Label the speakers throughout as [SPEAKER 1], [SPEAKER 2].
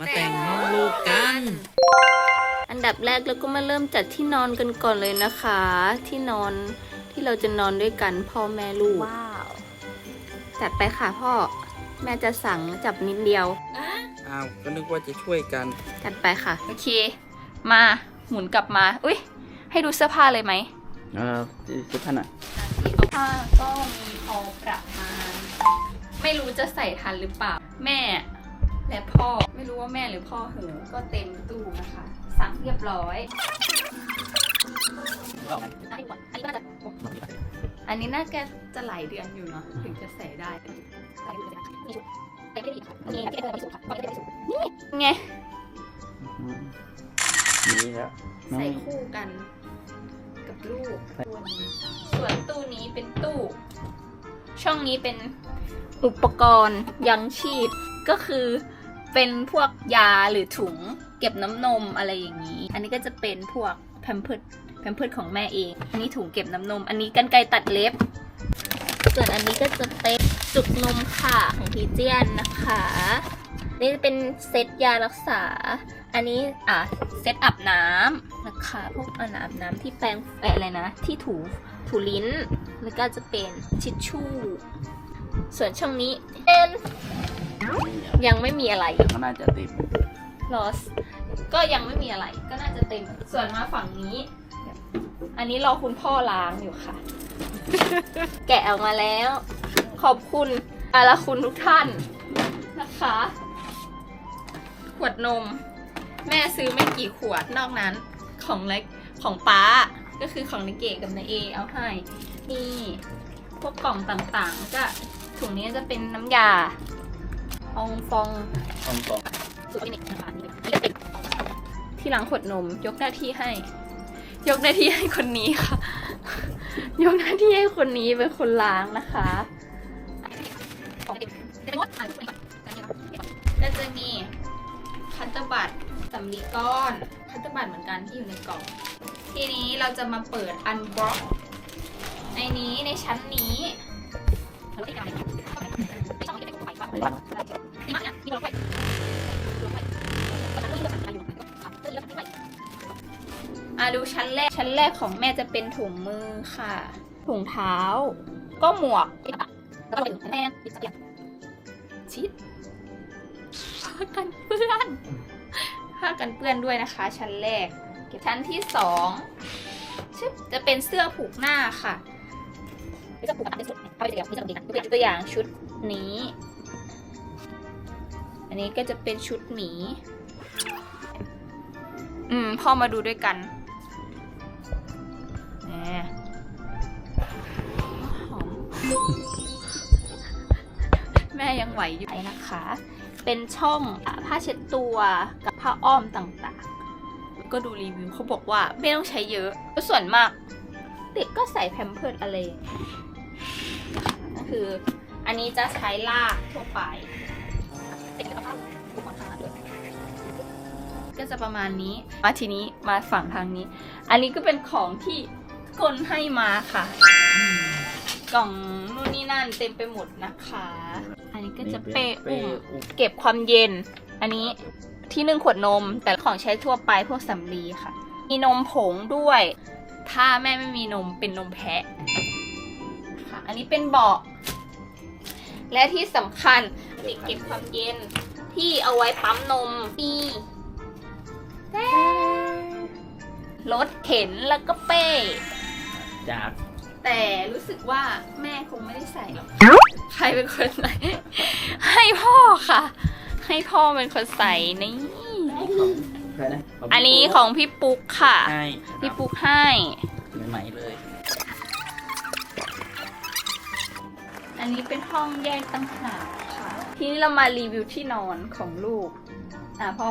[SPEAKER 1] มาแต่งห้องลูกกัน
[SPEAKER 2] อันดับแรกเราก็มาเริ่มจัดที่นอนกันก่อนเลยนะคะ ที่นอนที่เราจะนอนด้วยกันพ่อแม่ลูก
[SPEAKER 3] ว้าว
[SPEAKER 2] จัดไปค่ะพ่อ แม่จะสั่งจับนิดเดียว
[SPEAKER 1] อ้าวก็นึกว่าจะช่วยกัน
[SPEAKER 2] จัดไปค่ะ โอเค มาหมุนกลับมา อุ้ยให้ดูเสื้อผ้าเลยไหม
[SPEAKER 1] เออจะท่านอะ
[SPEAKER 2] ผ้าก็มีพอประมาณ ไม่รู้จะใส่ทันหรือเปล่า แม่ และพ่อไม่รู้ว่าแม่หรือพ่อเหอะก็เต็มตู้นะคะ สั่งเรียบร้อยอันนี้น่าจะจะหลายเดือนอยู่เนาะถึงจะใส่ได้นี่ไง
[SPEAKER 1] นี่แล้ว
[SPEAKER 2] ใส่คู่กันกับลูกตัวนี้ส่วนตู้นี้เป็นตู้ ช่องนี้เป็นอุปกรณ์ยังชีพก็คือ เป็นพวกยาหรือถุง เก็บน้ำนมอะไรอย่างนี้ อันนี้ก็จะเป็นพวกแพมเพิร์ดแพมเพิร์ดของแม่เอง อันนี้ถุงเก็บน้ำนม อันนี้กันไกรตัดเล็บ ส่วนอันนี้ก็จะเป็นจุกนมค่ะของพีเจียนนะคะ นี่เป็นเซตยารักษา อันนี้อะเซตอาบน้ำนะคะพวกอาบน้ำที่แปรงอะไรนะ ที่ถูถูลิ้น แล้วก็จะเป็นทิชชู่ ส่วนช่องนี้เป็น ยังไม่มีอะไร
[SPEAKER 1] ก็น่าจะติด
[SPEAKER 2] ลอสก็ยังไม่มีอะไร ก็น่าจะเต็ม ส่วนมาฝั่งนี้ อันนี้รอคุณพ่อล้างอยู่ค่ะ แกะออกมาแล้ว ขอบคุณอาละคุณทุกท่านนะคะ ขวดนม แม่ซื้อไม่กี่ขวดนอกนั้นของเล็กของป้า ก็คือของนิเกะกับนายเอเอาให้ นี่ พวกกล่องต่างๆ ก็ถุงนี้จะเป็นน้ำยา อองฟอง
[SPEAKER 1] ตรงตรง
[SPEAKER 2] สูตรฟินิกนะคะนี่ก็เป็นที่ล้างขวดนม ยกหน้าที่ให้ ยกหน้าที่ให้คนนี้ค่ะ ยกหน้าที่ให้คนนี้เป็นคนล้างนะคะก็จะมีคัตเตอร์บัตสำลีก้อนคัตเตอร์บัตเหมือนกันที่อยู่ในกล่อง ทีนี้เราจะมาเปิดอันบล็อกในนี้ในชั้นนี้เราไม่ได้การไม่ต้องไม่ต้องไปบ้างนี่มันเนี่ยที่เราไปอะดูชั้นแรก ชั้นแรกของแม่จะเป็นถุงมือค่ะ ถุงเท้า ก็หมวกแล้วก็เป็นแป้งชิดผ้ากันเปื้อนผ้ากันเปื้อนด้วยนะคะ ชั้นแรก ชั้นที่สองชึบจะเป็นเสื้อผูกหน้าค่ะจะผูกเป็นชุดเอาไปตัวอย่างนี่จะเป็นตัวอย่างชุดนี้ อันนี้ก็จะเป็นชุดหมี อืมพ่อมาดูด้วยกันแหมหอม แม่ยังไหวอยู่นะคะ เป็นช่องผ้าเช็ดตัวกับผ้าอ้อมต่างๆ ก็ดูรีวิวเขาบอกว่าไม่ต้องใช้เยอะก็ส่วนมาก เด็กก็ใส่แพมเพิร์ดอะไรนะคะก็คืออันนี้จะใช้ลากทั่วไป ก็จะประมาณนี้ มาทีนี้มาฝั่งทางนี้ อันนี้ก็เป็นของที่คนให้มาค่ะ กล่องนู่นนี่นั่นเต็มไปหมดนะคะ อันนี้ก็จะเป้อุ้มเก็บความเย็น อันนี้ที่นึ่งขวดนม แต่ของใช้ทั่วไปพวกสำลีค่ะ มีนมผงด้วย ถ้าแม่ไม่มีนมเป็นนมแพะค่ะ อันนี้เป็นเบาะ และที่สำคัญติดเก็บความเย็นที่เอาไว้ปั๊มนมนี่ รถเข็นแล้วก็เป้
[SPEAKER 1] จาก
[SPEAKER 2] แต่รู้สึกว่าแม่คงไม่ได้ใส่หรอก ใครเป็นคนใส่ ให้พ่อค่ะ ให้พ่อเป็นคนใส่นี่
[SPEAKER 1] ใครนะ
[SPEAKER 2] อันนี้ของพี่ปุ๊กค่ะ
[SPEAKER 1] ให้
[SPEAKER 2] พี่ปุ๊กให้
[SPEAKER 1] ใหม่ๆเลย
[SPEAKER 2] อันนี้เป็นห้องแยกตั้งหากค่ะ ทีนี้เรามารีวิวที่นอนของลูก อะพ่อ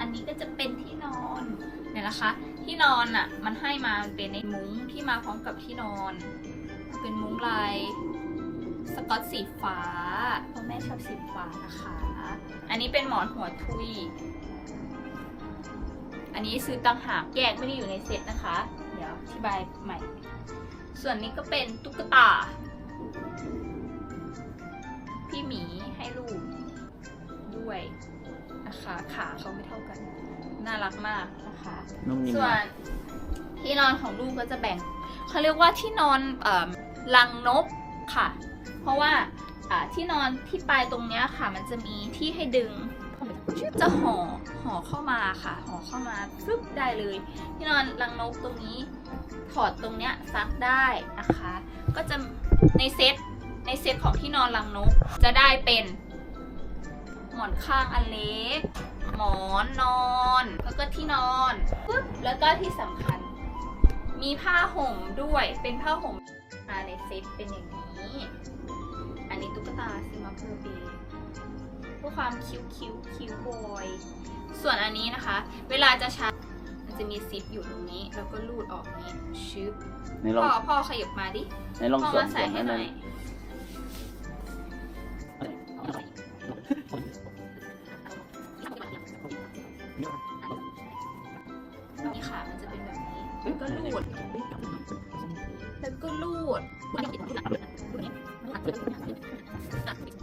[SPEAKER 2] อันนี้ก็จะเป็นที่นอนเนี่ยนะคะ ที่นอนอะ มันให้มามันเป็นในมุ้งที่มาพร้อมกับที่นอน เป็นมุ้งลาย สกอตสีฟ้าเพราะแม่ชอบสีฟ้านะคะ อันนี้เป็นหมอนหัวทุย อันนี้ซื้อต่างหากแยกไม่ได้อยู่ในเซ็ตนะคะ เดี๋ยวอธิบายใหม่ ส่วนนี้ก็เป็นตุ๊กตา พี่หมีให้ลูกด้วยนะคะขาเขาไม่เท่ากัน น่ารักมากนะคะ
[SPEAKER 1] นุ่มนิ่ม
[SPEAKER 2] ส่วนที่นอนของลูกก็จะแบ่งเขาเรียกว่าที่นอนเอ่อลังนกค่ะเพ ราะว่าที่นอนที่ปลายตรงเนี้ยค่ะ มันจะมีที่ให้ดึงจะห่อห่อเข้ามาค่ะห่อเข้ามาฟึบได้เลย ที่นอนลังนกตรงนี้ถอดตรงเนี้ยซักได้นะคะ ก็จะในเซตในเซตของที่นอนลังนกจะได้เป็น หมอนข้างอันเล็กหมอนนอนแล้วก็ที่นอนปึ๊บแล้วก็ที่สำคัญ มีผ้าห่มด้วยเป็นผ้าห่ม มาในเซตเป็นอย่างนี้ อันนี้ตุ๊กตาซิมาเพอร์เบเพื่อความคิ้วคิ้วคิ้วบอย ส่วนอันนี้นะคะ เวลาจะใช้มันจะมีซิปอยู่ตรงนี้ แล้วก็ลูดออกนี้ชึบ
[SPEAKER 1] ในลอง
[SPEAKER 2] พ่อพ่อขยับมาดิ
[SPEAKER 1] ในลอง
[SPEAKER 2] พ่อ
[SPEAKER 1] สวม
[SPEAKER 2] มา
[SPEAKER 1] ส
[SPEAKER 2] ใส่
[SPEAKER 1] วม
[SPEAKER 2] ให้
[SPEAKER 1] นั่น
[SPEAKER 2] หน่
[SPEAKER 1] เล
[SPEAKER 2] อย
[SPEAKER 1] ย
[SPEAKER 2] นี่ค่ะ มันจะเป็นแบบนี้แล้วก็ลูด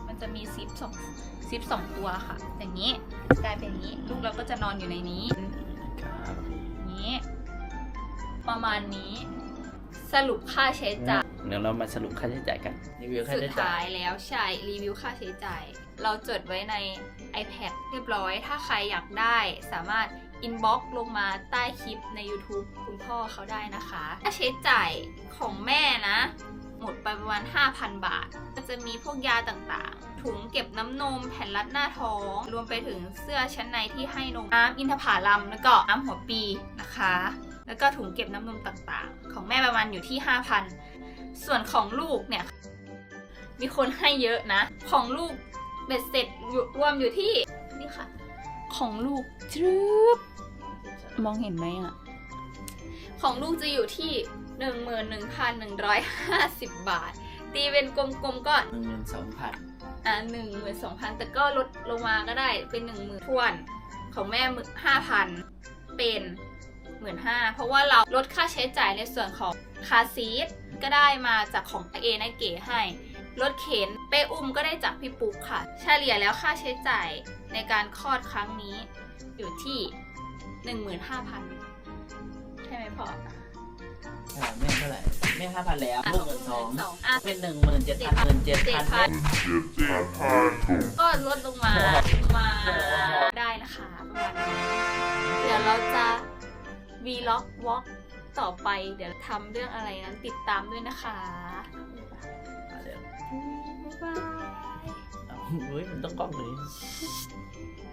[SPEAKER 2] มันจะมีซิปสองซิปสองตัวค่ะ อย่างนี้กลายเป็นอย่างนี้ ลูกเราก็จะนอนอยู่ในนี้
[SPEAKER 1] ครับ
[SPEAKER 2] อย่างนี้ ประมาณนี้ สรุปค่าใช้จ่าย
[SPEAKER 1] เดี๋ยวเรามาสรุปค่าใช้จ่ายกันรีวิวค่า
[SPEAKER 2] สุด
[SPEAKER 1] ใช้จ่า
[SPEAKER 2] ท้ายยแล้วใช่รีวิวค่าใช้จ่าย เราจดไว้ใน iPad เรียบร้อย ถ้าใครอยากได้สามารถ inbox ลงมาใต้คลิปใน YouTube คุณพ่อเขาได้นะคะ ค่าใช้จ่ายของแม่นะห มดไปประมาณ 5,000 บาท ก็จะมีพวกยาต่างๆ ถุงเก็บน้ำนม แผ่นรัดหน้าท้อง รวมไปถึงเสื้อชั้นในที่ให้นม น้ำอินทผลัม แล้วก็น้ำหัวปีนะคะ แล้วก็ถุงเก็บน้ำนมต่างๆ ของแม่ประมาณอยู่ที่ 5,000 ส่วนของลูกเนี่ย มีคนให้เยอะนะ ของลูกเบ็ดเสร็จรวมอยู่ที่นี่ค่ะ ของลูกจรึบมองเห็นไหมอะ ของลูกจะอยู่ที่ 11,150 บาท ตีเป็นกลมๆก็
[SPEAKER 1] หนึ่งหมื่นสองพัน
[SPEAKER 2] อ่าหนึ่งหมื่นสองพันแต่ก็ลดลงมาก็ได้เป็นหนึ่งหมื่นทวนของแม่ห้าพันเป็นหมื่นห้าเพราะว่าเราลดค่าใช้จ่ายในส่วนของคาร์ซีทก็ได้มาจากของเอนะเก๋ให้รถเข็นเป้อุ้มก็ได้จากพี่ปุ๊กค่ะ เฉลี่ยแล้วค่าใช้จ่ายในการคลอดครั้งนี้อยู่ที่ 15,000 ใช่ไหมพ่อ
[SPEAKER 1] แม่เท่าไหร่แม่ห้าพันแล้ว
[SPEAKER 2] อะ
[SPEAKER 1] ลูกหมื่นสอง
[SPEAKER 2] อะ
[SPEAKER 1] เป็นหนึ่งหมื่นเจ็ดพันหมื่นเจ็ดพัน
[SPEAKER 2] ก็ลดลงมามาได้นะคะประมาณนี้เดี๋ยวเราจะ vlog walk ต่อไป เดี๋ยวทำเรื่องอะไรนั้นติดตามด้วยนะคะ
[SPEAKER 1] มาเร็ว
[SPEAKER 2] บ๊ายบาย
[SPEAKER 1] เอาเฮ้ยมันต้องกล้องเลย
[SPEAKER 2] บ